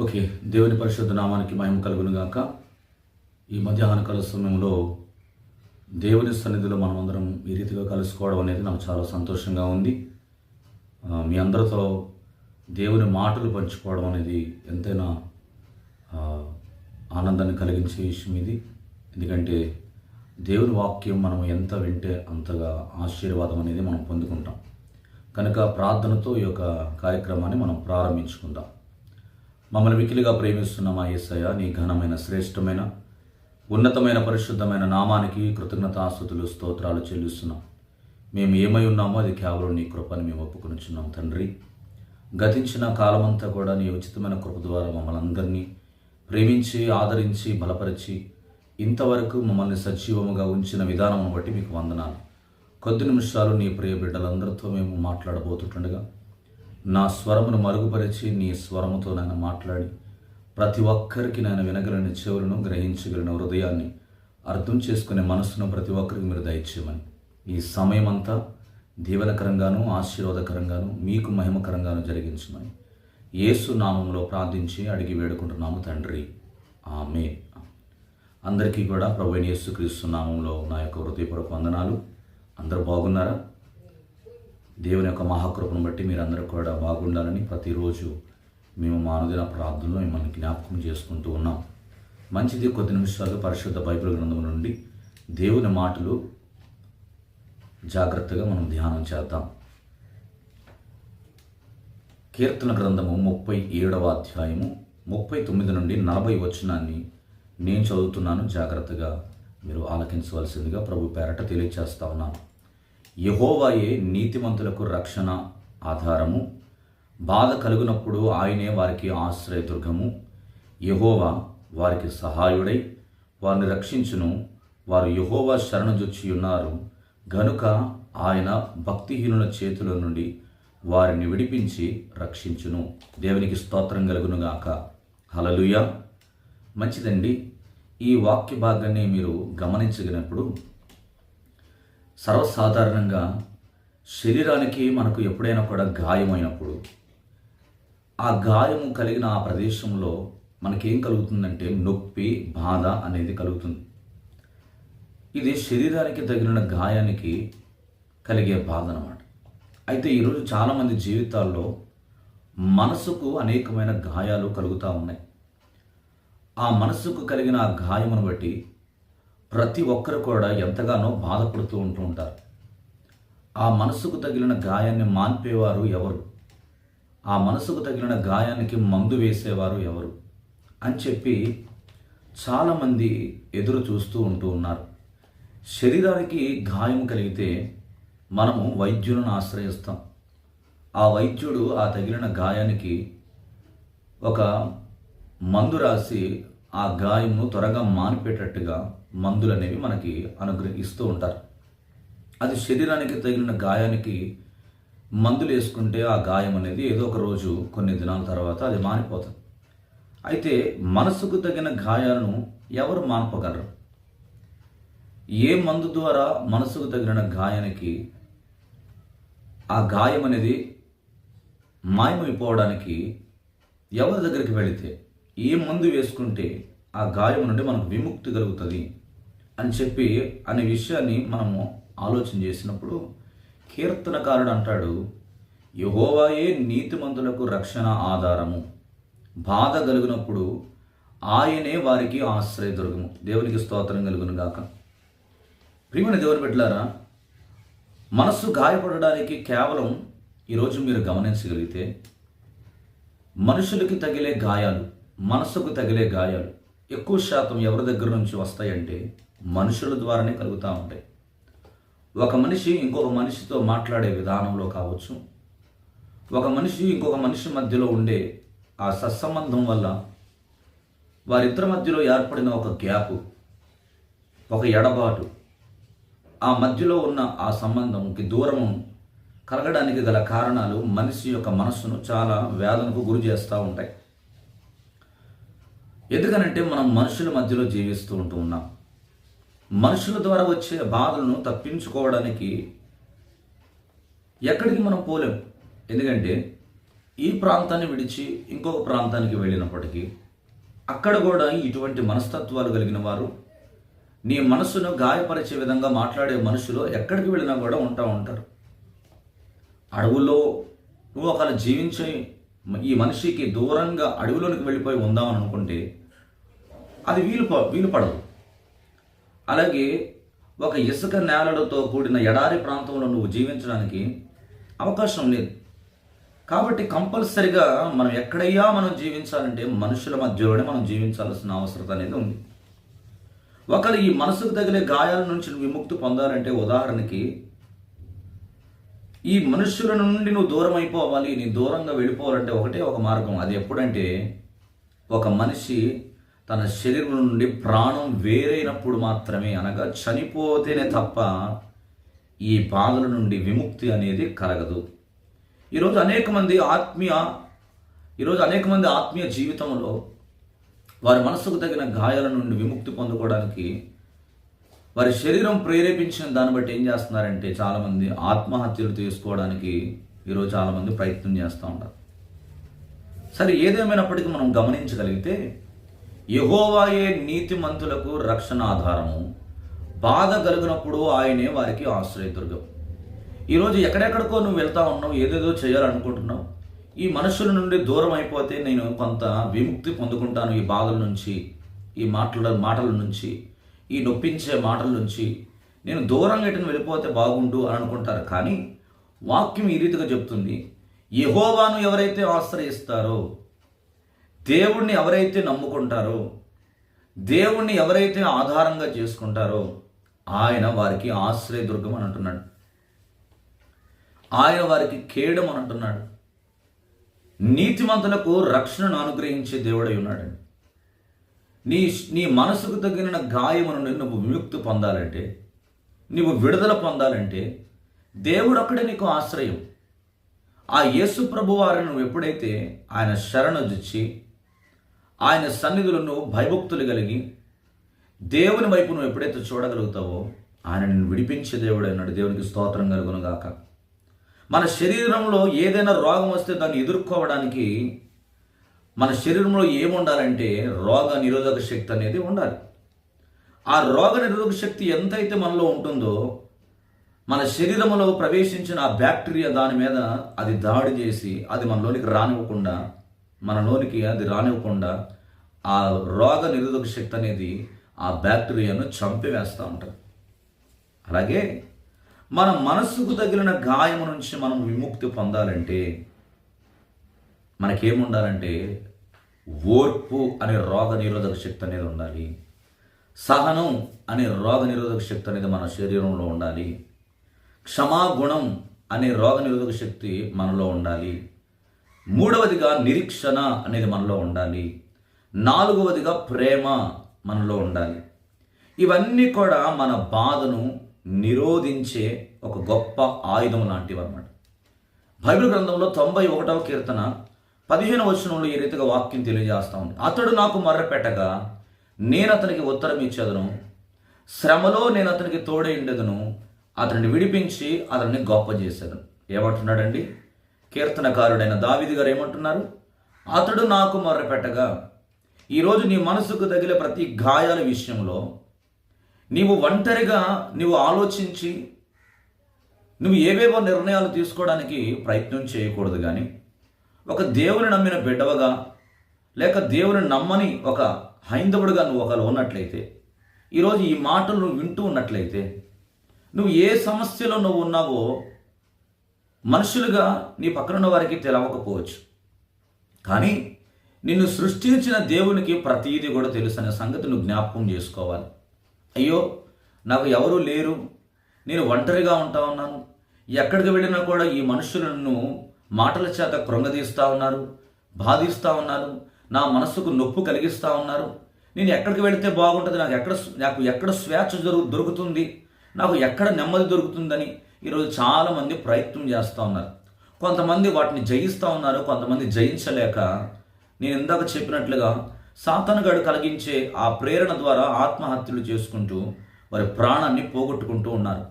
Okay దేవుని పరిశుద్ధ నామానికి మహిమ కలుగును గాక ఈ మధ్యాహ్న కాల సమయంలో దేవుని సన్నిధిలో మనమందరం ఈ రీతిగా కలుసుకోవడం అనేది నాకు చాలా సంతోషంగా ఉంది. మీ అందరితో దేవుని మాటలు పంచుకోవడం అనేది ఎంతైనా ఆనందాన్ని కలిగించే విషయం ఇది. ఎందుకంటే దేవుని వాక్యం మనం ఎంత వింటే అంతగా ఆశీర్వాదం అనేది మనం పొందుకుంటాం. కనుక ప్రార్థనతో ఈ యొక్క కార్యక్రమాన్ని మనం ప్రారంభించుకుందాం. మమ్మల్ని మికిలిగా ప్రేమిస్తున్న మా యేసయ్య నీ ఘనమైన శ్రేష్టమైన ఉన్నతమైన పరిశుద్ధమైన నామానికి కృతజ్ఞతాస్థుతులు స్తోత్రాలు చెల్లిస్తున్నాం. మేము ఏమై ఉన్నామో అది కేవలం నీ కృపని మేము ఒప్పుకొనిచున్నాం తండ్రి. గతించిన కాలమంతా కూడా నీ ఉచితమైన కృప ద్వారా మమ్మల్ని అందరినీ ప్రేమించి ఆదరించి బలపరిచి ఇంతవరకు మమ్మల్ని సజీవముగా ఉంచిన విధానం బట్టి మీకు వందనాలు. కొద్ది నిమిషాలు నీ ప్రియ బిడ్డలందరితో మేము మాట్లాడబోతుండగా నా స్వరమును మరుగుపరిచి నీ స్వరముతో నన్ను మాట్లాడి. ప్రతి ఒక్కరికి నేను వినగలిగిన చెవులను గ్రహించగలిగిన హృదయాన్ని అర్థం చేసుకునే మనసును ప్రతి ఒక్కరికి మీరు దయచేయమని. ఈ సమయం అంతా దీవెనకరంగాను ఆశీర్వాదకరంగాను మీకు మహిమకరంగాను జరిగించమని. యేసు నామంలో ప్రార్థించి అడిగి వేడుకుంటున్నాము తండ్రి. ఆమె అందరికీ కూడా ప్రభు యేసుక్రీస్తు నామంలో నా యొక్క హృదయపూర్వక వందనాలు. అందరూ బాగున్నారా? దేవుని యొక్క మహాకృపను బట్టి మీరందరూ కూడా బాగుండాలని ప్రతిరోజు మేము మా ప్రార్థనలో మిమ్మల్ని జ్ఞాపకం చేసుకుంటూ ఉన్నాం. మంచిది కొద్ది నిమిషాలు పరిశుద్ధ బైబిల్ గ్రంథం నుండి దేవుని మాటలు జాగ్రత్తగా మనం ధ్యానం చేద్దాం. కీర్తన గ్రంథము ముప్పై ఏడవ అధ్యాయము ముప్పై తొమ్మిది నుండి నలభై వచనాన్ని నేను చదువుతున్నాను. జాగ్రత్తగా మీరు ఆలకించవలసిందిగా ప్రభు పేరట తెలియచేస్తా ఉన్నాను. యహోవాయే నీతిమంతులకు రక్షణ ఆధారము. బాధ కలుగునప్పుడు ఆయనే వారికి ఆశ్రయదుర్గము. యహోవా వారికి సహాయుడై వారిని రక్షించును. వారు యహోవా శరణజొచ్చి ఉన్నారు గనుక ఆయన భక్తిహీనుల చేతుల నుండి వారిని విడిపించి రక్షించును. దేవునికి స్తోత్రం కలుగునుగాక హలలుయ మంచిదండి. ఈ వాక్య భాగాన్ని మీరు గమనించగినప్పుడు సర్వసాధారణంగా శరీరానికి మనకు ఎప్పుడైనా కూడా గాయమైనప్పుడు ఆ గాయము కలిగిన ఆ ప్రదేశంలో మనకేం కలుగుతుందంటే నొప్పి బాధ అనేది కలుగుతుంది. ఇది శరీరానికి తగిలిన గాయానికి కలిగే బాధ అనమాట అయితే ఈరోజు చాలామంది జీవితాల్లో మనసుకు అనేకమైన గాయాలు కలుగుతూ ఉన్నాయి. ఆ మనసుకు కలిగిన ఆ గాయమును బట్టి ప్రతి ఒక్కరు కూడా ఎంతగానో బాధపడుతూ ఉంటూ ఉంటారు. ఆ మనసుకు తగిలిన గాయాన్ని మాన్పేవారు ఎవరు? ఆ మనసుకు తగిలిన గాయానికి మందు వేసేవారు ఎవరు? అని చెప్పి చాలామంది ఎదురు చూస్తూ ఉంటూ ఉన్నారు. శరీరానికి గాయం కలిగితే మనము వైద్యులను ఆశ్రయిస్తాం. ఆ వైద్యుడు ఆ తగిలిన గాయానికి ఒక మందు రాసి ఆ గాయమును త్వరగా మానిపేటట్టుగా మందులు అనేవి మనకి అనుగ్రహిస్తూ ఉంటారు. అది శరీరానికి తగిలిన గాయానికి మందులు వేసుకుంటే ఆ గాయం అనేది ఏదో ఒక రోజు కొన్ని దినాల తర్వాత అది మానిపోతుంది. అయితే మనసుకు తగిన గాయాలను ఎవరు మాన్పగలరు ఏ మందు ద్వారా మనసుకు తగిలిన గాయానికి ఆ గాయం అనేది మాయమైపోవడానికి ఎవరి దగ్గరికి వెళితే ఏ మందు వేసుకుంటే ఆ గాయం నుండి మనకు విముక్తి కలుగుతుంది? అని చెప్పి అనే విషయాన్ని మనము ఆలోచన చేసినప్పుడు కీర్తనకారుడు అంటాడు యహోవాయే నీతిమంతులకు రక్షణ ఆధారము. బాధ కలిగినప్పుడు ఆయనే వారికి ఆశ్రయదుర్గము దేవునికి స్తోత్రం కలుగును గాక. ప్రియమైన దేవుని బిడ్డలారా మనస్సు గాయపడడానికి కేవలం ఈరోజు మీరు గమనించగలిగితే మనుషులకి తగిలే గాయాలు మనసుకు తగిలే గాయాలు ఎక్కువ శాతం ఎవరి దగ్గర నుంచి వస్తాయంటే మనుషుల ద్వారానే కలుగుతూ ఉంటాయి. ఒక మనిషి ఇంకొక మనిషితో మాట్లాడే విధానంలో కావచ్చు. ఒక మనిషి ఇంకొక మనిషి మధ్యలో ఉండే ఆ సత్సంబంధం వల్ల వారిద్దరి మధ్యలో ఏర్పడిన ఒక గ్యాప్ ఒక ఎడబాటు ఆ మధ్యలో ఉన్న ఆ సంబంధంకి దూరము కలగడానికి గల కారణాలు మనిషి యొక్క మనస్సును చాలా వేదనకు గురి చేస్తూ ఉంటాయి. ఎందుకనంటే మనం మనుషుల మధ్యలో జీవిస్తూ ఉంటూ ఉన్నాం. మనుషుల ద్వారా వచ్చే బాధలను తప్పించుకోవడానికి ఎక్కడికి మనం పోలేం. ఎందుకంటే ఈ ప్రాంతాన్ని విడిచి ఇంకొక ప్రాంతానికి వెళ్ళినప్పటికీ అక్కడ కూడా ఇటువంటి మనస్తత్వాలు కలిగిన వారు నీ మనసును గాయపరిచే విధంగా మాట్లాడే మనుషులు ఎక్కడికి వెళ్ళినా కూడా ఉంటా ఉంటారు. అడవుల్లో నువ్వు ఒకవేళ జీవించే ఈ మనిషికి దూరంగా అడవిలోనికి వెళ్ళిపోయి ఉందామని అనుకుంటే అది వీలు వీలు పడదు. అలాగే ఒక ఇసుక నేలలతో కూడిన ఎడారి ప్రాంతంలో నువ్వు జీవించడానికి అవకాశం లేదు. కాబట్టి కంపల్సరిగా మనం ఎక్కడయ్యా మనం జీవించాలంటే మనుషుల మధ్యలోనే మనం జీవించాల్సిన అవసరం అనేది ఉంది. ఒకరు ఈ మనసుకు తగిలే గాయాల నుంచి విముక్తి పొందాలంటే ఉదాహరణకి ఈ మనుషుల నుండి నువ్వు దూరం అయిపోవాలి నీ దూరంగా వెళ్ళిపోవాలంటే ఒకటే ఒక మార్గం. అది ఎప్పుడంటే ఒక మనిషి తన శరీరం నుండి ప్రాణం వేరైనప్పుడు మాత్రమే అనగా చనిపోతేనే తప్ప ఈ బాధల నుండి విముక్తి అనేది కలగదు. ఈరోజు అనేక మంది ఆత్మీయ ఈరోజు అనేక మంది ఆత్మీయ జీవితంలో వారి మనసుకు తగిన గాయాల నుండి విముక్తి పొందుకోవడానికి వారి శరీరం ప్రేరేపించిన దాన్ని బట్టి ఏం చేస్తున్నారంటే చాలామంది ఆత్మహత్యలు చేసుకోవడానికి ఈరోజు చాలామంది ప్రయత్నం చేస్తూ ఉంటారు సరే ఏదేమైనప్పటికీ మనం గమనించగలిగితే యహోవాయే నీతిమంతులకు రక్షణ ఆధారము బాధ కలిగినప్పుడు ఆయనే వారికి ఆశ్రయదుర్గం. ఈరోజు ఎక్కడెక్కడికో నువ్వు వెళ్తా ఉన్నావు ఏదేదో చేయాలనుకుంటున్నావు. ఈ మనుషుల నుండి దూరం అయిపోతే నేను కొంత విముక్తి పొందుకుంటాను ఈ బాధల నుంచి ఈ మాటల మాటల నుంచి ఈ నొప్పించే మాటల నుంచి. నేను దూరంగా ఎటుని వెళ్ళిపోతే బాగుండు అని అనుకుంటారు కానీ వాక్యం ఈ రీతిగా చెప్తుంది యహోవాను ఎవరైతే ఆశ్రయిస్తారో దేవుణ్ణి ఎవరైతే నమ్ముకుంటారో దేవుణ్ణి ఎవరైతే ఆధారంగా చేసుకుంటారో ఆయన వారికి ఆశ్రయదుర్గం అని అంటున్నాడు. ఆయన వారికి కేడం అని అంటున్నాడు. నీతిమంతులకు రక్షణను అనుగ్రహించే దేవుడై ఉన్నాడండి నీ నీ మనసుకు తగిన గాయమును నువ్వు విముక్తి పొందాలంటే నువ్వు విడుదల పొందాలంటే దేవుడు అక్కడే నీకు ఆశ్రయం. ఆ యేసు ప్రభు వారిని నువ్వు ఎప్పుడైతే ఆయన శరణొచ్చి ఆయన సన్నిధులు నువ్వు భయభక్తులు కలిగి దేవుని వైపు నువ్వు ఎప్పుడైతే చూడగలుగుతావో ఆయన నిన్ను విడిపించే దేవుడు అన్నాడు. దేవునికి స్తోత్రం కలుగును గాక మన శరీరంలో ఏదైనా రోగం వస్తే దాన్ని ఎదుర్కోవడానికి మన శరీరంలో ఏముండాలంటే రోగ నిరోధక శక్తి అనేది ఉండాలి. ఆ రోగ నిరోధక శక్తి ఎంతైతే మనలో ఉంటుందో మన శరీరంలో ప్రవేశించిన ఆ బ్యాక్టీరియా దాని మీద అది దాడి చేసి అది మనలోనికి రానివ్వకుండా మనలోనికి అది రానివ్వకుండా ఆ రోగ నిరోధక శక్తి అనేది ఆ బ్యాక్టీరియాను చంపివేస్తూ ఉంటుంది. అలాగే మన మనస్సుకు తగిలిన గాయము నుంచి మనం విముక్తి పొందాలంటే మనకేముండాలంటే ఓర్పు అనే రోగ నిరోధక శక్తి అనేది ఉండాలి. సహనం అనే రోగ నిరోధక శక్తి అనేది మన శరీరంలో ఉండాలి. క్షమాగుణం అనే రోగ నిరోధక శక్తి మనలో ఉండాలి. మూడవదిగా నిరీక్షణ అనేది మనలో ఉండాలి. నాలుగవదిగా ప్రేమ మనలో ఉండాలి. ఇవన్నీ కూడా మన బాధను నిరోధించే ఒక గొప్ప ఆయుధం లాంటివి అన్నమాట బైబిల్ గ్రంథంలో తొంభై ఒకటవ కీర్తన పదిహేను వచనంలో ఈ రీతిగా వాక్యం తెలియజేస్తా ఉంది. అతడు నాకు మర్రపెట్టగా నేను అతనికి ఉత్తరం ఇచ్చేదను. శ్రమలో నేను అతనికి తోడై ఉండేదను. అతనిని విడిపించి అతన్ని గొప్ప చేసేదను. ఏమంటున్నాడండి? కీర్తనకారుడైన దావిది గారు ఏమంటున్నారు? అతడు నాకు మొర్రపెట్టగా ఈరోజు నీ మనసుకు తగిలే ప్రతి గాయాల విషయంలో నీవు ఒంటరిగా నీవు ఆలోచించి నువ్వు ఏవేవో నిర్ణయాలు తీసుకోవడానికి ప్రయత్నం చేయకూడదు కానీ ఒక దేవుని నమ్మిన బిడ్డవగా లేక దేవుని నమ్మని ఒక హైందవుడిగా నువ్వు ఒకరు ఉన్నట్లయితే ఈరోజు ఈ మాటలు నువ్వు వింటూ ఉన్నట్లయితే నువ్వు ఏ సమస్యలో నువ్వు ఉన్నావో మనుషులుగా నీ పక్కనున్న వారికి తెలవకపోవచ్చు. కానీ నిన్ను సృష్టించిన దేవునికి ప్రతీది కూడా తెలుసు అనే సంగతి నువ్వు జ్ఞాపకం చేసుకోవాలి. అయ్యో నాకు ఎవరూ లేరు. నేను ఒంటరిగా ఉంటా ఉన్నాను. ఎక్కడికి వెళ్ళినా కూడా ఈ మనుషులను మాటల చేత కృంగదీస్తూ ఉన్నారు బాధిస్తూ ఉన్నారు నా మనస్సుకు నొప్పు కలిగిస్తూ ఉన్నారు. నేను ఎక్కడికి వెళితే బాగుంటుంది నాకు ఎక్కడ నాకు ఎక్కడ స్వేచ్ఛ దొరు దొరుకుతుంది నాకు ఎక్కడ నెమ్మది దొరుకుతుందని ఈరోజు చాలామంది ప్రయత్నం చేస్తూ ఉన్నారు. కొంతమంది వాటిని జయిస్తూ ఉన్నారు కొంతమంది జయించలేక నేను ఇందాక చెప్పినట్లుగా సాతనగాడు కలిగించే ఆ ప్రేరణ ద్వారా ఆత్మహత్యలు చేసుకుంటూ వారి ప్రాణాన్ని పోగొట్టుకుంటూ ఉన్నారు.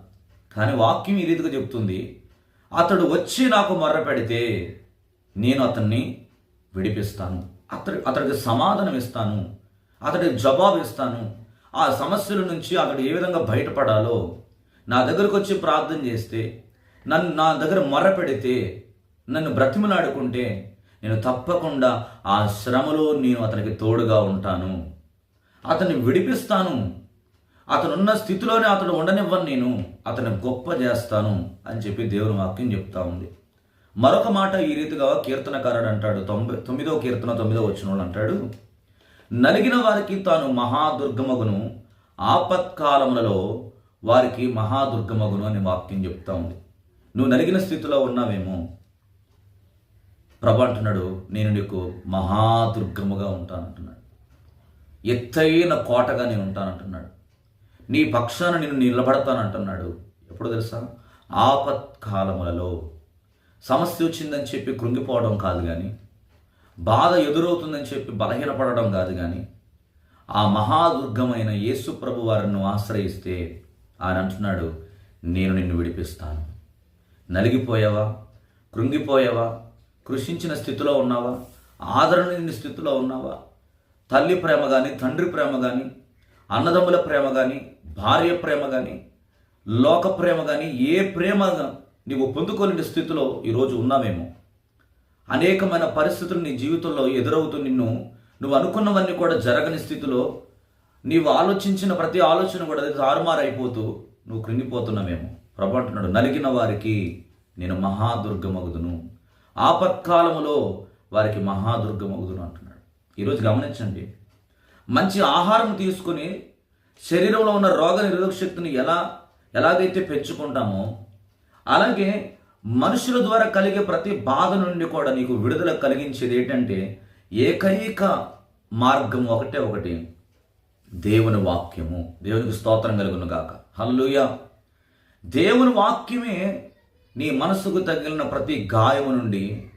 కానీ వాక్యం ఈ రీతిగా చెప్తుంది అతడు వచ్చి నాకు మర్ర పెడితే నేను అతన్ని విడిపిస్తాను. అతడి అతడికి సమాధానం ఇస్తాను. అతడికి జవాబు ఇస్తాను. ఆ సమస్యల నుంచి అతడు ఏ విధంగా బయటపడాలో నా దగ్గరకు వచ్చి ప్రార్థన చేస్తే నన్ను నా దగ్గర మర్ర పెడితే నన్ను బ్రతిమలాడుకుంటే నేను తప్పకుండా ఆ శ్రమలో నేను అతనికి తోడుగా ఉంటాను. అతన్ని విడిపిస్తాను. అతనున్న స్థితిలోనే అతడు ఉండనివ్వను నేను. అతను గొప్ప చేస్తాను అని చెప్పి దేవుని వాక్యం చెప్తా ఉంది. మరొక మాట ఈ రీతిగా కీర్తనకారుడు అంటాడు. తొంభై తొమ్మిదో కీర్తన తొమ్మిదో వచ్చిన అంటాడు. నలిగిన వారికి తాను మహాదుర్గమగును. ఆపత్కాలములలో వారికి మహాదుర్గమగును అని వాక్యం చెప్తా ఉంది. నువ్వు నలిగిన స్థితిలో ఉన్నావేమో. ప్రభు అంటున్నాడు నేను నీకు మహాదుర్గముగా ఉంటానంటున్నాడు. ఎత్తైన కోటగా నేను ఉంటానంటున్నాడు. నీ పక్షాన నేను నిలబడతానంటున్నాడు. ఎప్పుడు తెలుసా? ఆపత్కాలములలో. సమస్య వచ్చిందని చెప్పి కృంగిపోవడం కాదు కానీ బాధ ఎదురవుతుందని చెప్పి బలహీనపడడం కాదు కానీ ఆ మహాదుర్గమైన యేసు ప్రభు వారిని ఆశ్రయిస్తే ఆయన అంటున్నాడు నేను నిన్ను విడిపిస్తాను. నలిగిపోయావా? కృంగిపోయావా? కృషించిన స్థితిలో ఉన్నావా? ఆదరణ లేని స్థితిలో ఉన్నావా? తల్లి ప్రేమ కానీ తండ్రి ప్రేమ కానీ అన్నదమ్ముల ప్రేమ కానీ భార్య ప్రేమ కానీ లోక ప్రేమ కానీ ఏ ప్రేమ నీవు పొందుకోలేని స్థితిలో ఈరోజు ఉన్నావేమో? అనేకమైన పరిస్థితులు నీ జీవితంలో ఎదురవుతూ నిన్ను నువ్వు అనుకున్నవన్నీ కూడా జరగని స్థితిలో నీవు ఆలోచించిన ప్రతి ఆలోచన కూడా అది తారుమారైపోతూ నువ్వు కృంగిపోతున్నావేమో? ప్రభు అంటున్నాడు నలిగిన వారికి నేను మహాదుర్గమగుదును. ఆపత్కాలములో వారికి మహాదుర్గం మహాదుర్గమగుదును అంటున్నాడు. ఈరోజు గమనించండి. మంచి ఆహారం తీసుకుని శరీరంలో ఉన్న రోగ నిరోధక శక్తిని ఎలా ఎలాగైతే పెంచుకుంటామో అలాగే మనుషుల ద్వారా కలిగే ప్రతి బాధ నుండి కూడా నీకు విడుదల కలిగించేది ఏంటంటే ఏకైక మార్గం ఒకటే ఒకటి దేవుని వాక్యము. దేవునికి స్తోత్రం కలుగును గాక. హల్లుయ దేవుని వాక్యమే నీ మనసుకు తగిలిన ప్రతి గాయము నుండి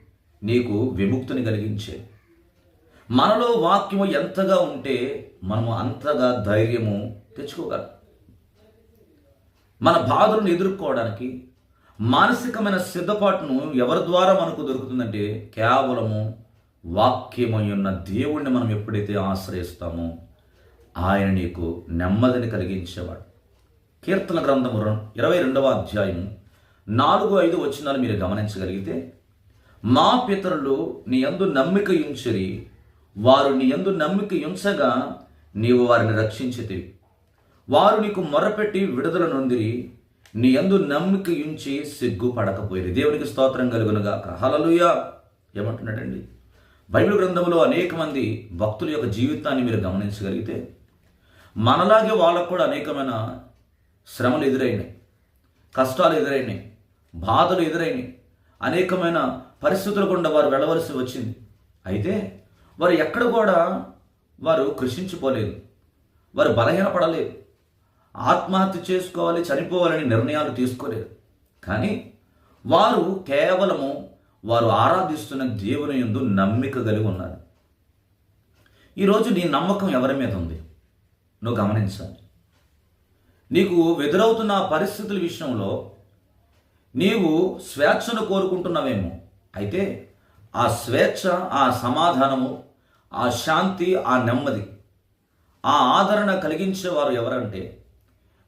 నీకు విముక్తిని కలిగించే. మనలో వాక్యము ఎంతగా ఉంటే మనము అంతగా ధైర్యము తెచ్చుకోగలం. మన బాధలను ఎదుర్కోవడానికి మానసికమైన సిద్ధపాటును ఎవరి ద్వారా మనకు దొరుకుతుందంటే కేవలము వాక్యమై ఉన్న దేవుణ్ణి మనం ఎప్పుడైతే ఆశ్రయిస్తామో ఆయన నీకు నెమ్మదిని కలిగించేవాడు. కీర్తన గ్రంథము ఇరవై రెండవ అధ్యాయం నాలుగు ఐదు వచ్చినాలు మీరు గమనించగలిగితే మా పితరులు నీ యందు నమ్మిక ఉంచిరి వారు నీ యందు నమ్మిక ఉంచగా నీవు వారిని రక్షించితివి. వారు నీకు మొరపెట్టి విడుదల నొందిరి నీ యందు నమ్మిక ఉంచి సిగ్గుపడకపోయేది దేవునికి స్తోత్రం కలుగునుగాక. హలలుయ ఏమంటున్నాడండి? బైబిల్ గ్రంథంలో అనేక మంది భక్తుల యొక్క జీవితాన్ని మీరు గమనించగలిగితే మనలాగే వాళ్ళకు కూడా అనేకమైన శ్రమలు ఎదురైనాయి కష్టాలు ఎదురైనాయి. బాధలు ఎదురైనాయి అనేకమైన పరిస్థితులు గుండా వారు వెళ్ళవలసి వచ్చింది. అయితే వారు ఎక్కడ కూడా వారు కృషించిపోలేదు. వారు బలహీనపడలేదు. ఆత్మహత్య చేసుకోవాలి చనిపోవాలని నిర్ణయాలు తీసుకోలేదు. కానీ వారు కేవలము వారు ఆరాధిస్తున్న దేవుని ఎందు నమ్మిక కలిగి ఉన్నారు. ఈరోజు నీ నమ్మకం ఎవరి మీద ఉంది? నువ్వు గమనించాలి. నీకు ఎదురవుతున్న పరిస్థితుల విషయంలో నీవు స్వేచ్ఛను కోరుకుంటున్నావేమో. అయితే ఆ స్వేచ్ఛ ఆ సమాధానము ఆ శాంతి ఆ నెమ్మది ఆ ఆదరణ కలిగించేవారు ఎవరంటే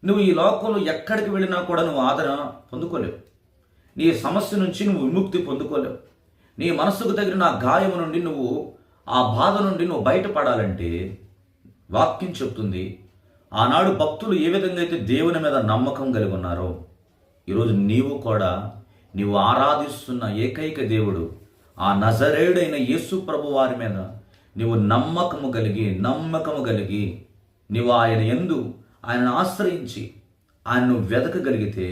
నువ్వు ఈ లోకంలో ఎక్కడికి వెళ్ళినా కూడా నువ్వు ఆదరణ పొందుకోలేవు. నీ సమస్య నుంచి నువ్వు విముక్తి పొందుకోలేవు. నీ మనస్సుకు తగిన ఆ గాయము నుండి నువ్వు ఆ బాధ నుండి నువ్వు బయటపడాలంటే వాక్యం చెప్తుంది ఆనాడు భక్తులు ఏ విధంగా అయితే దేవుని మీద నమ్మకం కలిగి ఉన్నారో ఈరోజు నీవు కూడా నీవు ఆరాధిస్తున్న ఏకైక దేవుడు ఆ నజరేడైన యేసు ప్రభు వారి మీద నీవు నమ్మకము కలిగి నమ్మకము కలిగి నీవు ఆయన ఎందు ఆయనను ఆశ్రయించి ఆయనను వెతకగలిగితే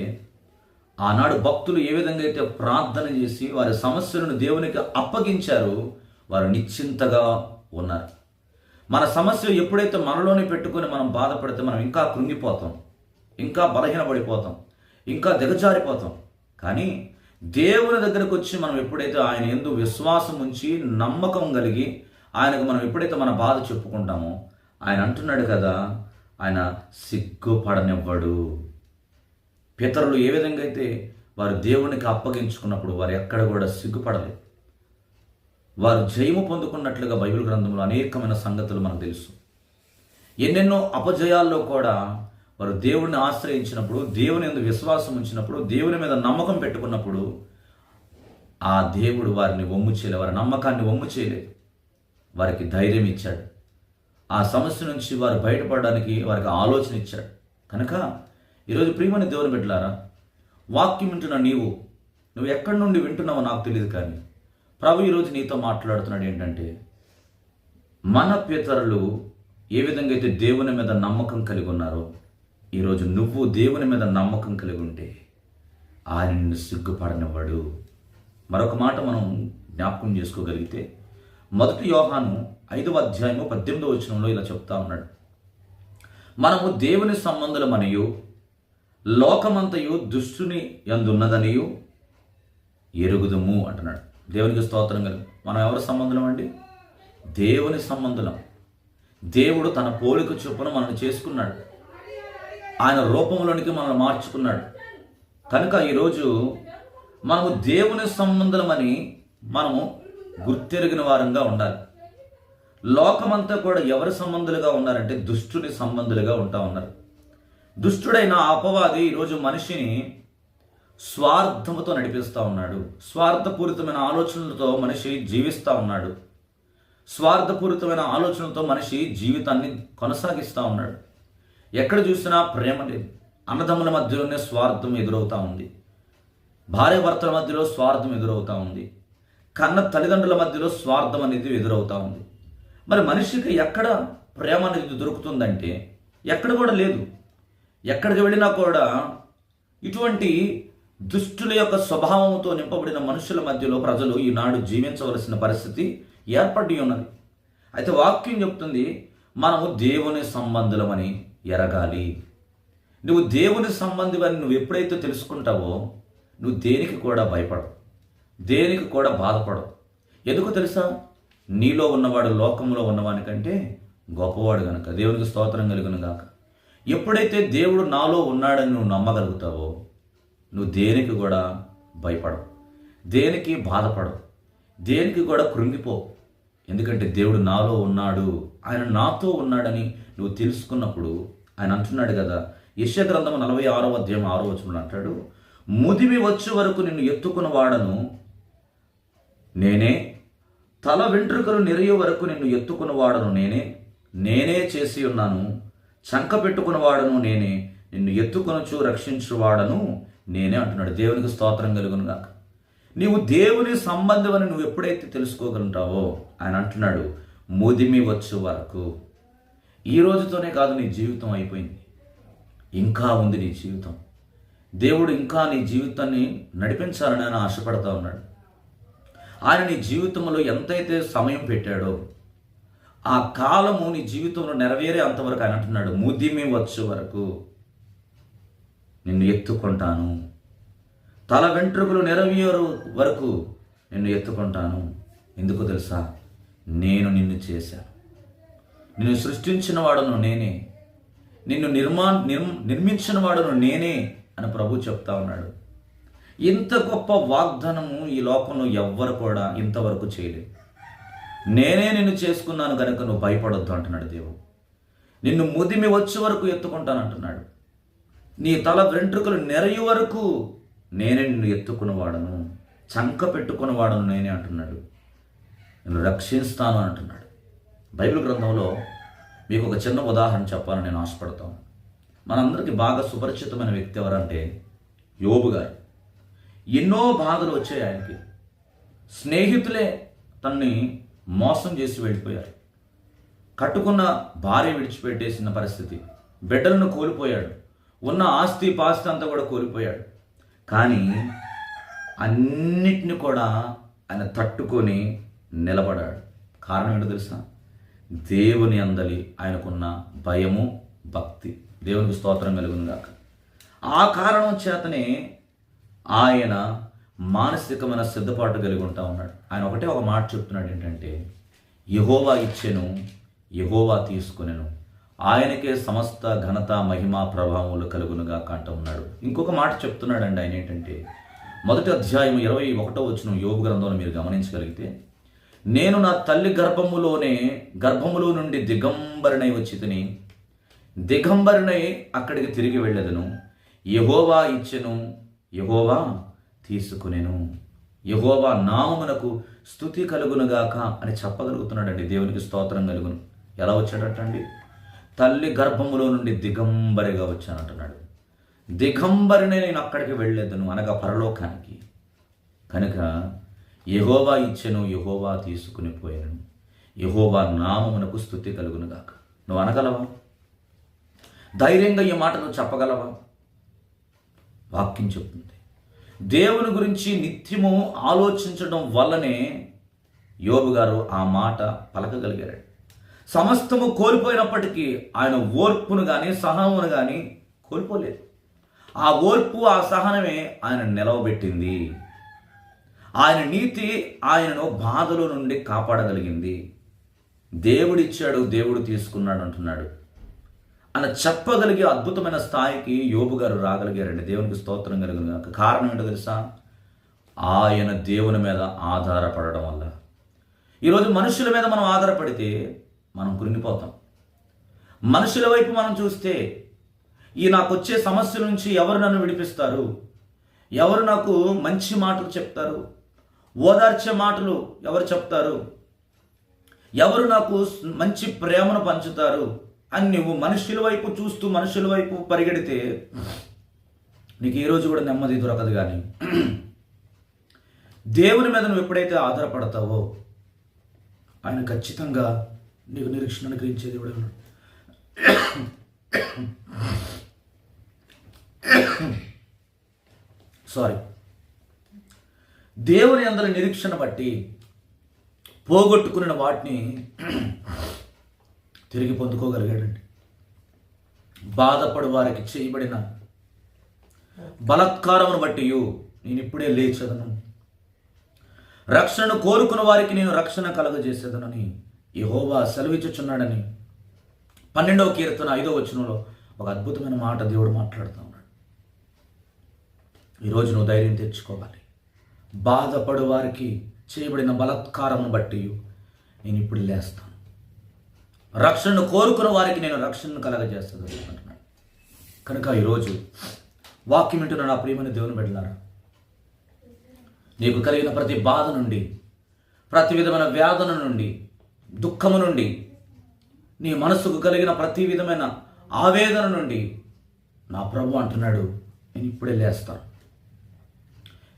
ఆనాడు భక్తులు ఏ విధంగా అయితే ప్రార్థన చేసి వారి సమస్యలను దేవునికి అప్పగించారో వారు నిశ్చింతగా ఉన్నారు. మన సమస్య ఎప్పుడైతే మనలోనే పెట్టుకొని మనం బాధపడితే మనం ఇంకా కృంగిపోతాం ఇంకా బలహీనపడిపోతాం. ఇంకా దిగజారిపోతాం. కానీ దేవుని దగ్గరకు వచ్చి మనం ఎప్పుడైతే ఆయన ఎందు విశ్వాసం ఉంచి నమ్మకం కలిగి ఆయనకు మనం ఎప్పుడైతే మన బాధ చెప్పుకుంటామో ఆయన అంటున్నాడు కదా ఆయన సిగ్గుపడనివ్వడు. పితరులు ఏ విధంగా అయితే వారు దేవునికి అప్పగించుకున్నప్పుడు వారు ఎక్కడ కూడా సిగ్గుపడలేదు. వారు జయము పొందుకున్నట్లుగా బైబిల్ గ్రంథంలో అనేకమైన సంగతులు మనకు తెలుసు. ఎన్నెన్నో అపజయాల్లో కూడా వారు దేవుడిని ఆశ్రయించినప్పుడు దేవుని ఎందు విశ్వాసం ఉంచినప్పుడు దేవుని మీద నమ్మకం పెట్టుకున్నప్పుడు ఆ దేవుడు వారిని ఒమ్ము చేయలేదు. వారి నమ్మకాన్ని ఒమ్ము చేయలేదు. వారికి ధైర్యం ఇచ్చాడు. ఆ సమస్య నుంచి వారు బయటపడడానికి వారికి ఆలోచన ఇచ్చాడు. కనుక ఈరోజు ప్రియమని దేవుని పెట్టలారా వాక్యం వింటున్న నీవు నువ్వు ఎక్కడి నుండి వింటున్నావో నాకు తెలియదు కానీ ప్రభు ఈరోజు నీతో మాట్లాడుతున్నాడు ఏంటంటే మన పితరులు ఏ విధంగా అయితే దేవుని మీద నమ్మకం కలిగి ఉన్నారో ఈరోజు నువ్వు దేవుని మీద నమ్మకం కలిగి ఉంటే ఆయన నిన్ను సిగ్గుపడనివ్వడు. మరొక మాట మనం జ్ఞాపకం చేసుకోగలిగితే మొదటి యోహాను ఐదవ అధ్యాయము పద్దెనిమిదవ వచనంలో ఇలా చెప్తా ఉన్నాడు. మనము దేవుని సంబంధులమనియు లోకమంతయు దుష్టుని ఎందున్నదనియు ఎరుగుదము అంటున్నాడు. దేవునికి స్తోత్రం కలిగి. మనం ఎవరి సంబంధం అండి? దేవుని సంబంధులం. దేవుడు తన పోలిక చొప్పున మనల్ని చేసుకున్నాడు. ఆయన రూపంలోనికి మనల్ని మార్చుకున్నాడు. కనుక ఈరోజు మనము దేవుని సంబంధమని మనము గుర్తెరిగిన వారంగా ఉండాలి. లోకమంతా కూడా ఎవరి సంబంధులుగా ఉన్నారంటే దుష్టుని సంబంధులుగా ఉంటా ఉన్నారు. దుష్టుడైన అపవాది ఈరోజు మనిషిని స్వార్థముతో నడిపిస్తూ ఉన్నాడు. స్వార్థపూరితమైన ఆలోచనలతో మనిషి జీవిస్తూ ఉన్నాడు. స్వార్థపూరితమైన ఆలోచనలతో మనిషి జీవితాన్ని కొనసాగిస్తూ ఉన్నాడు. ఎక్కడ చూసినా ప్రేమ లేదు. అన్నదమ్ముల మధ్యలోనే స్వార్థం ఎదురవుతూ ఉంది. భార్య భర్తల మధ్యలో స్వార్థం ఎదురవుతూ ఉంది. కన్న తల్లిదండ్రుల మధ్యలో స్వార్థం అనేది ఎదురవుతూ ఉంది. మరి మనిషికి ఎక్కడ ప్రేమ అనేది దొరుకుతుందంటే ఎక్కడ కూడా లేదు. ఎక్కడికి వెళ్ళినా కూడా ఇటువంటి దుష్టుల యొక్క స్వభావంతో నింపబడిన మనుషుల మధ్యలో ప్రజలు ఈనాడు జీవించవలసిన పరిస్థితి ఏర్పడి ఉన్నది. అయితే వాక్యం చెప్తుంది మనము దేవుని సంబంధులమని ఎరగాలి. నువ్వు దేవుని సంబంధివని నువ్వు ఎప్పుడైతే తెలుసుకుంటావో నువ్వు దేనికి కూడా భయపడవు. దేనికి కూడా బాధపడవు. ఎందుకు తెలుసా? నీలో ఉన్నవాడు లోకంలో ఉన్నవానికంటే గొప్పవాడు గనక దేవునికి స్తోత్రం కలిగిన గాక. ఎప్పుడైతే దేవుడు నాలో ఉన్నాడని నువ్వు నమ్మగలుగుతావో నువ్వు దేనికి కూడా భయపడవు. దేనికి బాధపడవు. దేనికి కూడా కృంగిపో ఎందుకంటే దేవుడు నాలో ఉన్నాడు. ఆయన నాతో ఉన్నాడని నువ్వు తెలుసుకున్నప్పుడు ఆయన అంటున్నాడు కదా యశ్య గ్రంథం నలభై ఆరో అధ్యాయం ఆరో వచనంలో అంటాడు ముదిమి వచ్చే వరకు నిన్ను ఎత్తుకున్న వాడను. నేనే తల వెంట్రుకలు నెరియ వరకు నిన్ను ఎత్తుకున్న వాడను. నేనే నేనే చేసి ఉన్నాను. చంక పెట్టుకున్న వాడను. నేనే నిన్ను ఎత్తుకొనచు రక్షించువాడను నేనే అంటున్నాడు. దేవునికి స్తోత్రం కలుగును గాక. నీవు దేవుని సంబంధమని నువ్వు ఎప్పుడైతే తెలుసుకోగలుగుతావో ఆయన అంటున్నాడు ముదిమి వచ్చు వరకు. ఈ రోజుతోనే కాదు నీ జీవితం అయిపోయింది. ఇంకా ఉంది నీ జీవితం. దేవుడు ఇంకా నీ జీవితాన్ని నడిపించాలని ఆయన ఆశపడతా ఉన్నాడు. ఆయన నీ జీవితంలో ఎంతైతే సమయం పెట్టాడో ఆ కాలము నీ జీవితంలో నెరవేరే అంతవరకు ఆయన అంటున్నాడు ముదిమి వచ్చే వరకు నిన్ను ఎత్తుకుంటాను. తల వెంట్రుకలు నెరవేరు వరకు నిన్ను ఎత్తుకుంటాను. ఎందుకు తెలుసా? నేను నిన్ను చేశాను. నిన్ను సృష్టించిన వాడను నేనే. నిన్ను నిర్మా నిర్ నిర్మించిన వాడును నేనే అని ప్రభు చెప్తా ఉన్నాడు. ఇంత గొప్ప వాగ్దానము ఈ లోకంలో ఎవ్వరు కూడా ఇంతవరకు చేయలేదు. నేనే నిన్ను చేసుకున్నాను కనుక నువ్వు భయపడొద్దు అంటున్నాడు దేవుడు. నిన్ను ముదిమి వచ్చే వరకు ఎత్తుకుంటాను అంటున్నాడు నీ తల వెంట్రుకలు నెరయు వరకు నేనే నిన్ను ఎత్తుకున్నవాడను చంక పెట్టుకున్నవాడను నేనే అంటున్నాడు. నిన్ను రక్షిస్తాను అంటున్నాడు. బైబిల్ గ్రంథంలో మీకు ఒక చిన్న ఉదాహరణ చెప్పాలని నేను ఆశపడతాను. మనందరికీ బాగా సుపరిచితమైన వ్యక్తి ఎవరంటే యోబు గారు. ఎన్నో బాధలు వచ్చాయి ఆయనకి. స్నేహితులే తన్ని మోసం చేసి వెళ్ళిపోయారు. కట్టుకున్న భార్య విడిచిపెట్టేసిన పరిస్థితి. బిడ్డలను కోల్పోయాడు. ఉన్న ఆస్తి పాస్తి అంతా కూడా కోల్పోయాడు. కానీ అన్నిటిని కూడా ఆయన తట్టుకొని నిలబడాడు. కారణం ఏంటో తెలుసా? దేవుని అందలి ఆయనకున్న భయము భక్తి. దేవునికి స్తోత్రం కలుగునుగాక. ఆ కారణం చేతనే ఆయన మానసికమైన సిద్ధపాటు కలిగి ఉంటా ఉన్నాడు. ఆయన ఒకటే ఒక మాట చెప్తున్నాడు ఏంటంటే యహోవా ఇచ్చెను యహోవా తీసుకునేను. ఆయనకే సమస్త ఘనత మహిమ ప్రభావములు కలుగునుగా అంటూ ఉన్నాడు. ఇంకొక మాట చెప్తున్నాడు అండి ఆయన ఏంటంటే మొదటి అధ్యాయం ఇరవై ఒకటో వచ్చిన యోగ గ్రంథంలో మీరు గమనించగలిగితే నేను నా తల్లి గర్భములోనే గర్భములో నుండి దిగంబరినై వచ్చి తిని దిగంబరినై అక్కడికి తిరిగి వెళ్ళేదను. యహోవా ఇచ్చెను యహోవా తీసుకునేను. యహోవా నామమునకు స్థుతి కలుగునుగాక అని చెప్పగలుగుతున్నాడండి. దేవునికి స్తోత్రం కలుగును. ఎలా వచ్చాడటండి? తల్లి గర్భములో నుండి దిగంబరిగా వచ్చానంటున్నాడు. దిగంబరినే నేను అక్కడికి వెళ్ళేదను అనగా పరలోకానికి. కనుక యహోవా ఇచ్చెను యహోవా తీసుకుని పోయాను. యహోవా నామమునకు స్థుతి కలుగునుగాక నువ్వు అనగలవా? ధైర్యంగా ఈ మాట నువ్వు చెప్పగలవా? వాక్యం చెప్తుంది. దేవుని గురించి నిత్యము ఆలోచించడం వల్లనే యోబు గారు ఆ మాట పలకగలిగారు. సమస్తము కోల్పోయినప్పటికీ ఆయన ఓర్పును కానీ సహనమును కానీ కోల్పోలేదు. ఆ ఓర్పు ఆ సహనమే ఆయన నిలవబెట్టింది. ఆయన నీతి ఆయనను బాధల నుండి కాపాడగలిగింది. దేవుడిచ్చాడు దేవుడు తీసుకున్నాడు అంటున్నాడు. అలా చెప్పగలిగే అద్భుతమైన స్థాయికి యోబు గారు రాగలిగారండి. దేవునికి స్తోత్రం కలిగిన కారణం ఏంటో తెలుసా? ఆయన దేవుని మీద ఆధారపడడం వల్ల. ఈరోజు మనుషుల మీద మనం ఆధారపడితే మనం కురిగిపోతాం మనుషుల వైపు మనం చూస్తే ఈ నాకు వచ్చే సమస్యల నుంచి ఎవరు నన్ను విడిపిస్తారు? ఎవరు నాకు మంచి మాటలు చెప్తారు? ఓదార్చే మాటలు ఎవరు చెప్తారు? ఎవరు నాకు మంచి ప్రేమను పంచుతారు? అని నువ్వు మనుషుల వైపు చూస్తూ మనుషుల వైపు పరిగెడితే నీకు ఈ రోజు కూడా నెమ్మది దొరకదు కానీ దేవుని మీద నువ్వు ఎప్పుడైతే ఆధారపడతావో ఆయన ఖచ్చితంగా నీకు నిరీక్షణ అనుగ్రహించేది కూడా సారీ దేవుని అందరి నిరీక్షణ బట్టి పోగొట్టుకున్న వాటిని తిరిగి పొందుకోగలిగాడండి. బాధపడు వారికి చేయబడిన బలత్కారమును బట్టి నేను ఇప్పుడే లేచదను. రక్షణను కోరుకున్న వారికి నేను రక్షణ కలగజేసేదనని యహోవా సెలవిచ్చుచున్నాడని పన్నెండవ కీర్తన ఐదో వచనంలో ఒక అద్భుతమైన మాట దేవుడు మాట్లాడుతూ ఉన్నాడు. ఈరోజు నువ్వు ధైర్యం తెచ్చుకోవాలి. బాధపడు వారికి చేయబడిన బలత్కారమును బట్టి నేను ఇప్పుడు లేస్తాను. రక్షణను కోరుకున్న వారికి నేను రక్షణను కలగజేస్తాను అంటున్నాడు. కనుక ఈరోజు వాక్యం వింటున్న నా ప్రియమైన దేవుని బిడ్డలారా నీకు కలిగిన ప్రతి బాధ నుండి ప్రతి విధమైన వేదన నుండి దుఃఖము నుండి నీ మనసుకు కలిగిన ప్రతి విధమైన ఆవేదన నుండి నా ప్రభు అంటున్నాడు నేను ఇప్పుడే లేస్తాను.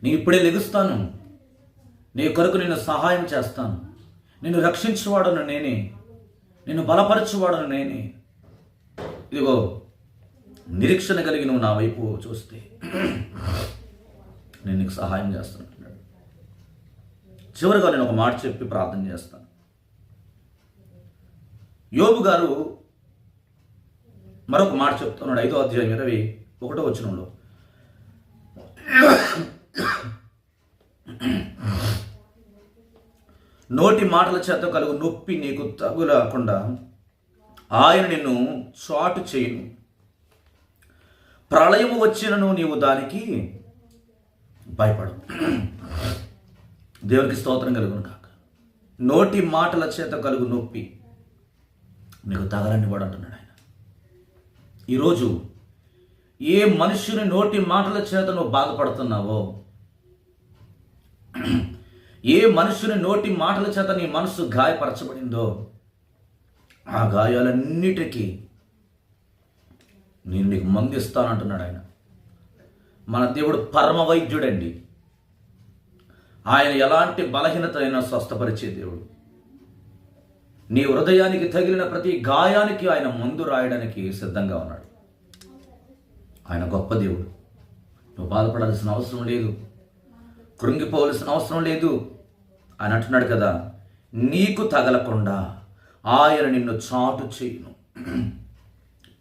నేను ఇప్పుడే లెగుస్తాను. నీ కొరకు నేను సహాయం చేస్తాను. నేను రక్షించువాడను నేనే. నేను బలపరచువాడను నేనే. ఇదిగో నిరీక్షణ కలిగి నువ్వు నా వైపు చూస్తే నేను నీకు సహాయం చేస్తాను చివరిగా నేను ఒక మాట చెప్పి ప్రార్థన చేస్తాను. యోబు గారు మరొక మాట చెప్తున్నాడు ఐదో అధ్యాయం ఇరవై ఒకటో వచ్చినంలో నోటి మాటల చేత కలుగు నొప్పి నీకు తగులకుండా ఆయన నిన్ను చాటు చేయను. ప్రళయము వచ్చినను నీవు దానికి భయపడు. దేవునికి స్తోత్రం కలుగును కాక నోటి మాటల చేత కలుగు నొప్పి నీకు తగలని వాడు అంటున్నాడు ఆయన. ఈరోజు ఏ మనుషుని నోటి మాటల చేత నువ్వు బాధపడుతున్నావో ఏ మనుషుని నోటి మాటల చేత నీ మనసు గాయపరచబడిందో ఆ గాయాలన్నిటికీ నేను నీకు మందిస్తానంటున్నాడు ఆయన. మన దేవుడు పరమ వైద్యుడండి ఆయన ఎలాంటి బలహీనత అయినా స్వస్థపరిచే దేవుడు. నీ హృదయానికి తగిలిన ప్రతి గాయానికి ఆయన మందు రాయడానికి సిద్ధంగా ఉన్నాడు. ఆయన గొప్ప దేవుడు. నువ్వు బాధపడాల్సిన అవసరం లేదు. కృంగిపోవలసిన అవసరం లేదు. అని అంటున్నాడు కదా నీకు తగలకుండా ఆయన నిన్ను చాటు చేయను.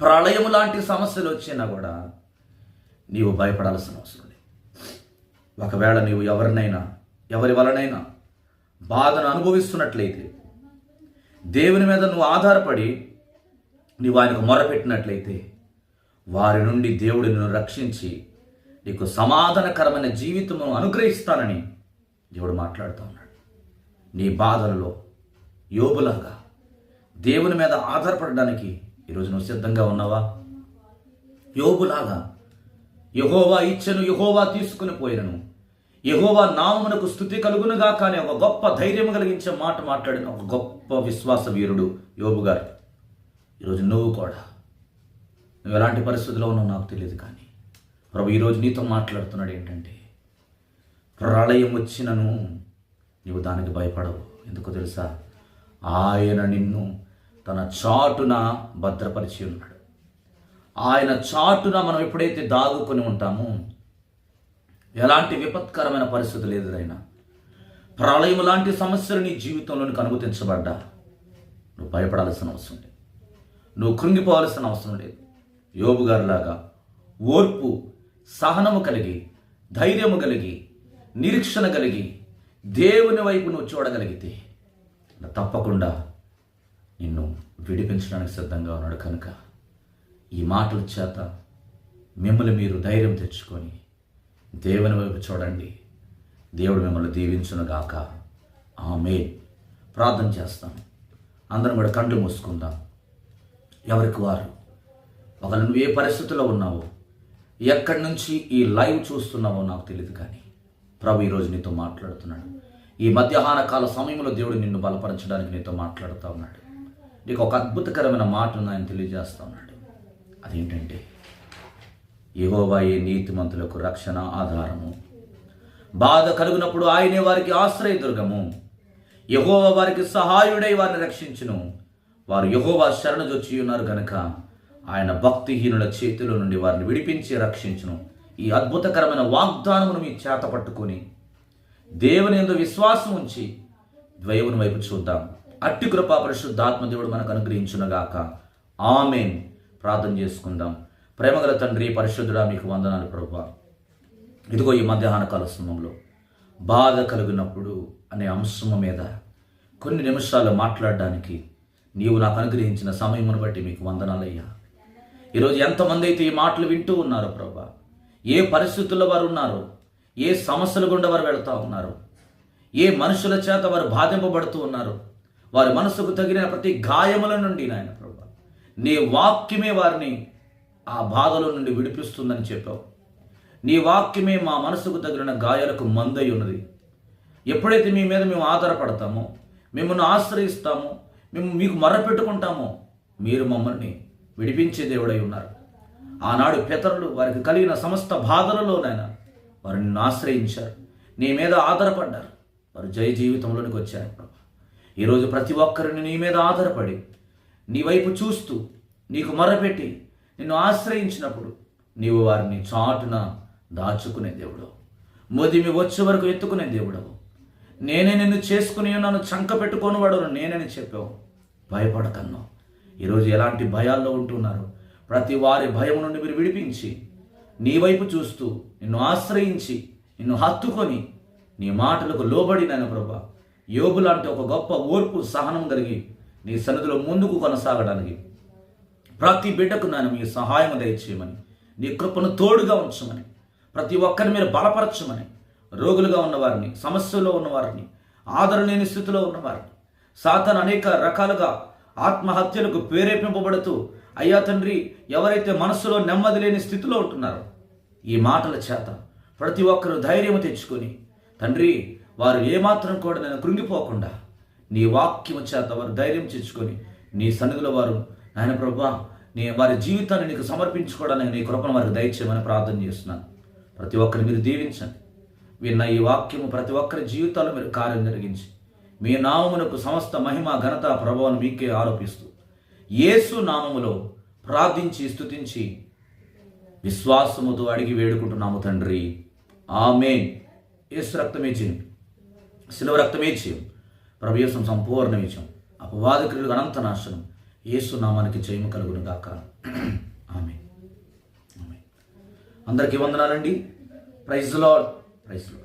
ప్రళయము లాంటి సమస్యలు వచ్చినా కూడా నీవు భయపడాల్సిన అవసరం లేదు. ఒకవేళ నీవు ఎవరినైనా ఎవరి వలనైనా బాధను అనుభవిస్తున్నట్లయితే దేవుని మీద నువ్వు ఆధారపడి నీవు ఆయనకు మొరపెట్టినట్లయితే వారి నుండి దేవుడు నిన్ను రక్షించి నీకు సమాధానకరమైన జీవితమును అనుగ్రహిస్తానని దేవుడు మాట్లాడుతూ ఉన్నాడు. నీ బాధలలో యోబులాగా దేవుని మీద ఆధారపడడానికి ఈరోజు నువ్వు సిద్ధంగా ఉన్నావా? యోబులాగా యహోవా ఇచ్చను యహోవా తీసుకుని పోయినను. యహోవా నామమునకు స్థుతి కలుగునుగా కానీ ఒక గొప్ప ధైర్యం కలిగించే మాట మాట్లాడిన ఒక గొప్ప విశ్వాస వీరుడు యోబు గారు. ఈరోజు నువ్వు కూడా నువ్వు ఎలాంటి పరిస్థితిలో ఉన్నావు నాకు తెలియదు కానీ ప్రభు ఈరోజు నీతో మాట్లాడుతున్నాడు ఏంటంటే ప్రళయం వచ్చినను నీవు దానికి భయపడవు. ఎందుకో తెలుసా? ఆయన నిన్ను తన చాటున భద్రపరిచి ఉన్నాడు. ఆయన చాటున మనం ఎప్పుడైతే దాగుకొని ఉంటామో ఎలాంటి విపత్కరమైన పరిస్థితులు ఎదురైనా ప్రళయం లాంటి సమస్యలు నీ జీవితంలోనికి అనుమతించబడ్డా నువ్వు భయపడాల్సిన అవసరం లేదు. నువ్వు కృంగిపోవాల్సిన అవసరం లేదు. యోబు గారిలాగా ఓర్పు సహనము కలిగి ధైర్యము కలిగి నిరీక్షణ కలిగి దేవుని వైపు నువ్వు చూడగలిగితే తప్పకుండా నిన్ను విడిపించడానికి సిద్ధంగా ఉన్నాడు. కనుక ఈ మాటల చేత మిమ్మల్ని మీరు ధైర్యం తెచ్చుకొని దేవుని వైపు చూడండి. దేవుడు మిమ్మల్ని దీవించునుగాక ఆమె ప్రార్థన చేస్తాం. అందరం కూడా కండ్లు మూసుకుందాం. ఎవరికి వారు? ఒకరు నువ్వు ఏ పరిస్థితిలో ఉన్నావో ఎక్కడి నుంచి ఈ లైవ్ చూస్తున్నావో నాకు తెలియదు కానీ ప్రభు ఈరోజు నీతో మాట్లాడుతున్నాడు. ఈ మధ్యాహ్న కాల సమయంలో దేవుడు నిన్ను బలపరచడానికి నీతో మాట్లాడుతూ ఉన్నాడు. నీకు ఒక అద్భుతకరమైన మాటను ఆయన తెలియజేస్తూ ఉన్నాడు. అదేంటంటే యహోవాయే నీతిమంతులకు రక్షణ ఆధారము. బాధ కలుగునప్పుడు ఆయనే వారికి ఆశ్రయదుర్గము. యహోవ వారికి సహాయుడై వారిని రక్షించును. వారు యహోవా శరణజొచ్చి ఉన్నారు కనుక ఆయన భక్తిహీనుల చేతిలో నుండి వారిని విడిపించి రక్షించును. ఈ అద్భుతకరమైన వాగ్దానమును మీ చేత పట్టుకొని దేవుని ఎందు విశ్వాసం ఉంచి ద్వయముని వైపు చూద్దాం. అట్టి కృపా పరిశుద్ధాత్మ దేవుడు మనకు అనుగ్రహించునగాక. ఆమెన్. ప్రార్థన చేసుకుందాం. ప్రేమగల తండ్రి పరిశుద్ధుడా మీకు వందనాలు ప్రభా ఇదిగో ఈ మధ్యాహ్న కాల సమయంలో బాధ కలిగినప్పుడు అనే అంశం మీద కొన్ని నిమిషాలు మాట్లాడడానికి నీవు నాకు అనుగ్రహించిన సమయమును బట్టి మీకు వందనాలయ్యా. ఈరోజు ఎంతమంది అయితే ఈ మాటలు వింటూ ఉన్నారో ప్రభా ఏ పరిస్థితుల్లో వారు ఉన్నారు? ఏ సమస్యల గుండా వారు వెళ్తూ ఉన్నారు? ఏ మనుషుల చేత వారు బాధింపబడుతూ ఉన్నారు? వారి మనసుకు తగిన ప్రతి గాయముల నుండి నాయన ప్రభు నీ వాక్యమే వారిని ఆ బాధల నుండి విడిపిస్తుందని చెప్పావు. నీ వాక్యమే మా మనసుకు తగిలిన గాయాలకు మందై ఉన్నది. ఎప్పుడైతే మీ మీద మేము ఆధారపడతామో మిమ్మల్ని ఆశ్రయిస్తామో మేము మీకు మర్రపెట్టుకుంటామో మీరు మమ్మల్ని విడిపించే దేవుడై ఉన్నారు. ఆనాడు పితరులు వారికి కలిగిన సమస్త బాధలలోనైనా వారు నిన్ను ఆశ్రయించారు. నీ మీద ఆధారపడ్డారు. వారు జయ జీవితంలోనికి వచ్చారు ప్రభా. ఈరోజు ప్రతి ఒక్కరిని నీ మీద ఆధారపడి నీ వైపు చూస్తూ నీకు మొరపెట్టి నిన్ను ఆశ్రయించినప్పుడు నీవు వారిని చాటున దాచుకునే దేవుడు మొదిమి వచ్చే వరకు ఎత్తుకునే దేవుడవు. నేనే నిన్ను చేసుకుని నన్ను చంక పెట్టుకొని వాడు నేనని చెప్పావు. భయపడకన్నావు ఈరోజు ఎలాంటి భయాల్లో ఉంటున్నారు? ప్రతి వారి భయం నుండి మీరు విడిపించి నీ వైపు చూస్తూ నిన్ను ఆశ్రయించి నిన్ను హత్తుకొని నీ మాటలకు లోబడి నేను ప్రభా. యోగు లాంటి ఒక గొప్ప ఓర్పు సహనం కలిగి నీ సన్నిధిలో ముందుకు కొనసాగడానికి ప్రతి బిడ్డకు నేను మీ సహాయం దయచేయమని నీ కృపను తోడుగా ఉంచమని ప్రతి ఒక్కరిని మీరు బలపరచమని రోగులుగా ఉన్నవారిని సమస్యలో ఉన్నవారిని ఆదరలేని స్థితిలో ఉన్నవారిని సాతన్ అనేక రకాలుగా ఆత్మహత్యలకు ప్రేరేపింపబడుతూ అయ్యా తండ్రి ఎవరైతే మనస్సులో నెమ్మది లేని స్థితిలో ఉంటున్నారో ఈ మాటల చేత ప్రతి ఒక్కరూ ధైర్యం తెచ్చుకొని తండ్రి వారు ఏమాత్రం కూడా నేను కృంగిపోకుండా నీ వాక్యము చేత వారు ధైర్యం తెచ్చుకొని నీ సన్నిధిలో వారు నాయన ప్రభా నీ వారి జీవితాన్ని నీకు సమర్పించుకోవడానికి నీ కృపను వారికి దయచేయమని ప్రార్థన చేస్తున్నాను. ప్రతి ఒక్కరిని మీరు దీవించండి. విన్న ఈ వాక్యము ప్రతి ఒక్కరి జీవితాలు మీరు కార్యం జరిగించి మీ నామమునకు సమస్త మహిమ ఘనత ప్రభావం మీకే ఆరోపిస్తూ యేసు నామములో ప్రార్థించి స్తుతించి విశ్వాసముతో అడిగి వేడుకుంటున్నాము తండ్రి. ఆమె యేసు రక్తమే చేయం శిలవ రక్తమే చేయం సంపూర్ణ విజయం అపవాద క్రియలు అనంత నాశనం. యేసు నామానికి జయము కలుగును గాక. ఆమె ఆమె అందరికీ వందనాలండి. Praise lord praise lord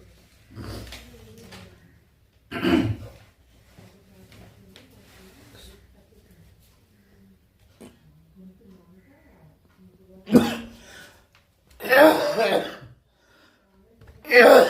Ugh.